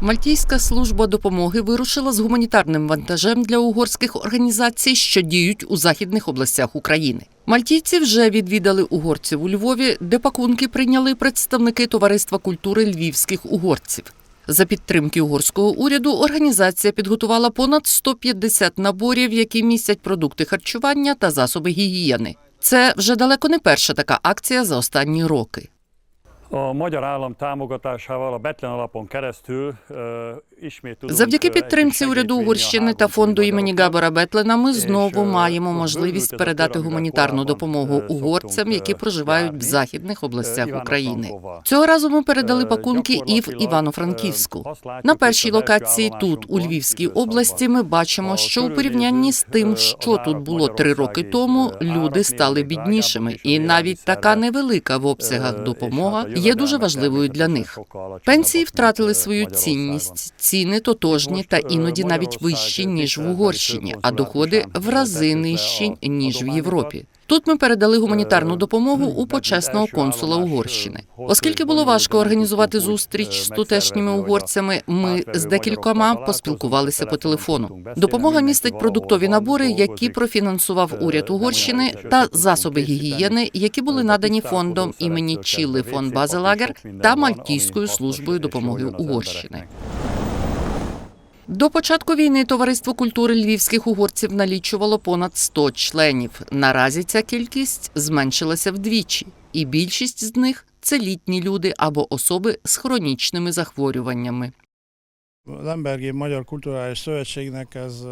Мальтійська служба допомоги вирушила з гуманітарним вантажем для угорських організацій, що діють у західних областях України. Мальтійці вже відвідали угорців у Львові, де пакунки прийняли представники товариства культури львівських угорців. За підтримки угорського уряду організація підготувала понад 150 наборів, які містять продукти харчування та засоби гігієни. Це вже далеко не перша така акція за останні роки. A magyar állam támogatásával a Betlen alapon keresztül Завдяки підтримці уряду Угорщини та фонду імені. Габора Бетлена ми знову маємо можливість передати гуманітарну допомогу угорцям, які проживають в західних областях України. Цього разу ми передали пакунки і в Івано-Франківську. На першій локації тут, у Львівській області, ми бачимо, що у порівнянні з тим, що тут було три роки тому, люди стали біднішими, і навіть така невелика в обсягах допомога є дуже важливою для них. Пенсії втратили свою цінність, ціни тотожні та іноді навіть вищі ніж в Угорщині, а доходи в рази нижчі ніж в Європі. Тут ми передали гуманітарну допомогу у почесного консула Угорщини. Оскільки було важко організувати зустріч з тутешніми угорцями, ми з декількома поспілкувалися по телефону. Допомога містить продуктові набори, які профінансував уряд Угорщини, та засоби гігієни, які були надані фондом імені Чіли фон Базелагер та Мальтійською службою допомоги Угорщини. До початку війни товариство культури львівських угорців налічувало понад 100 членів. Наразі ця кількість зменшилася вдвічі, і більшість з них це літні люди або особи з хронічними захворюваннями. Az Embergép Magyar Kulturális Szövetségnek ez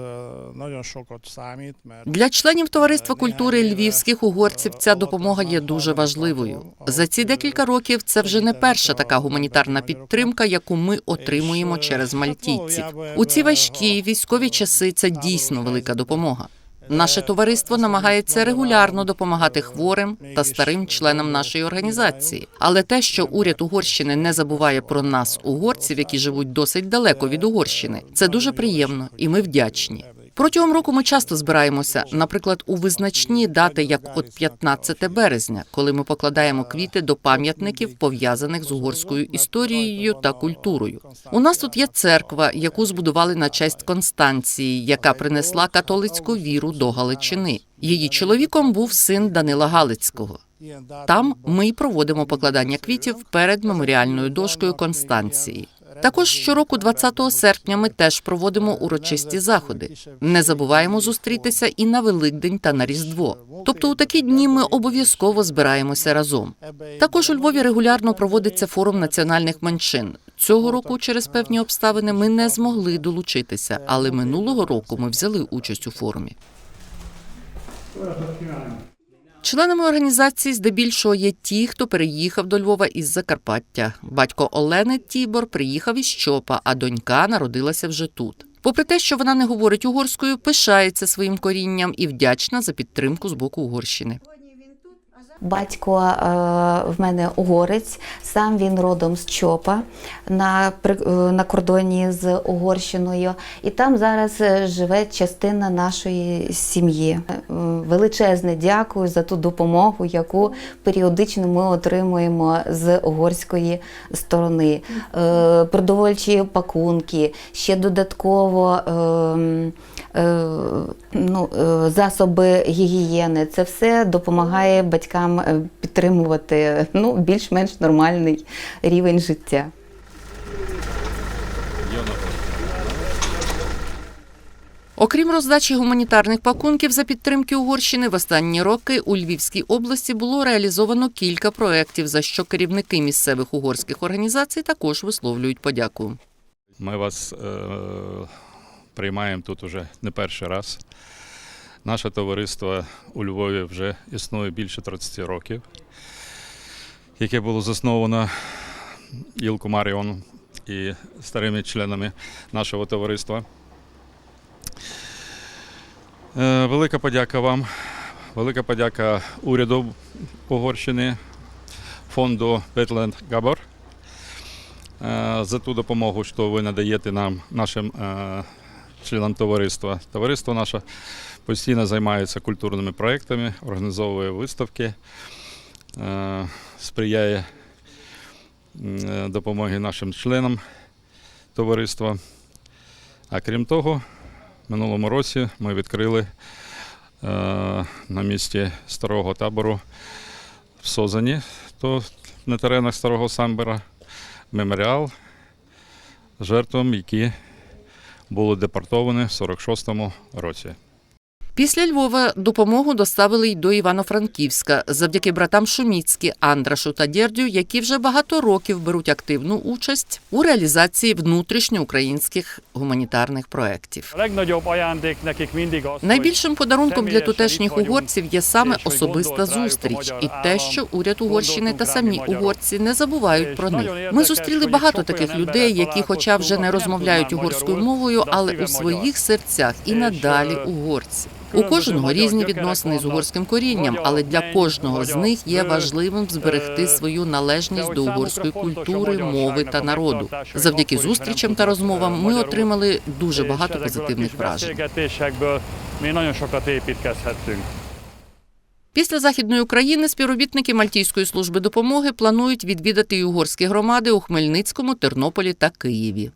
nagyon sokat számít, mert Для членів товариства культури львівських угорців ця допомога є дуже важливою. За ці декілька років це вже не перша така гуманітарна підтримка, яку ми отримуємо через мальтійців. У ці важкі військові часи це дійсно велика допомога. Наше товариство намагається регулярно допомагати хворим та старим членам нашої організації. Але те, що уряд Угорщини не забуває про нас, угорців, які живуть досить далеко від Угорщини, це дуже приємно, і ми вдячні. Протягом року ми часто збираємося, наприклад, у визначні дати, як от 15 березня, коли ми покладаємо квіти до пам'ятників, пов'язаних з угорською історією та культурою. У нас тут є церква, яку збудували на честь Констанції, яка принесла католицьку віру до Галичини. Її чоловіком був син Данила Галицького. Там ми й проводимо покладання квітів перед меморіальною дошкою Констанції. Також щороку, 20 серпня, ми теж проводимо урочисті заходи. Не забуваємо зустрітися і на Великдень та на Різдво. Тобто у такі дні ми обов'язково збираємося разом. Також у Львові регулярно проводиться форум національних меншин. Цього року через певні обставини ми не змогли долучитися, але минулого року ми взяли участь у форумі. Членами організації здебільшого є ті, хто переїхав до Львова із Закарпаття. Батько Олени Тібор приїхав із Чопа, а донька народилася вже тут. Попри те, що вона не говорить угорською, пишається своїм корінням і вдячна за підтримку з боку Угорщини. Батько е, в мене угорець, сам він родом з Чопа на, е, на кордоні з Угорщиною. І там зараз е, живе частина нашої сім'ї. Е, Величезне дякую за ту допомогу, яку періодично ми отримуємо з угорської сторони. Е, Продовольчі пакунки, ще додатково. е, ну, е, засоби гігієни. Це все допомагає батькам е, підтримувати ну, більш-менш нормальний рівень життя. Окрім роздачі гуманітарних пакунків за підтримки Угорщини, в останні роки у Львівській області було реалізовано кілька проєктів, за що керівники місцевих угорських організацій також висловлюють подяку. Ми вас е, приймаємо тут уже не перший раз. Наше товариство у Львові вже існує більше 30 років, яке було засновано Ілку Маріоном і старими членами нашого товариства. Е, велика подяка вам, велика подяка уряду Угорщини, фонду Бетленд Габор е, за ту допомогу, що ви надаєте нам, нашим членам товариства. Товариство наше постійно займається культурними проектами, організовує виставки, е, сприяє е, допомоги нашим членам. товариства. А крім того, минулому році ми відкрили е, на місці старого табору в Созані, то на теренах старого Самбера, меморіал жертвам, які були депортовані в 46-му році. Після Львова допомогу доставили й до Івано-Франківська завдяки братам Шуміцькі, Андрашу та Дєрдю, які вже багато років беруть активну участь у реалізації внутрішньоукраїнських гуманітарних проєктів. Найбільшим подарунком для тутешніх угорців є саме особиста зустріч, і те, що уряд Угорщини та самі угорці не забувають про них. Ми зустріли багато таких людей, які, хоча вже не розмовляють угорською мовою, але у своїх серцях і надалі е, угорці. У кожного різні відносини з угорським корінням, але для кожного з них є важливим зберегти свою належність до угорської культури, мови та народу. Завдяки зустрічам та розмовам ми отримали дуже багато позитивних вражень. Після західної України співробітники Мальтійської служби допомоги планують відвідати угорські громади у Хмельницькому, Тернополі та Києві.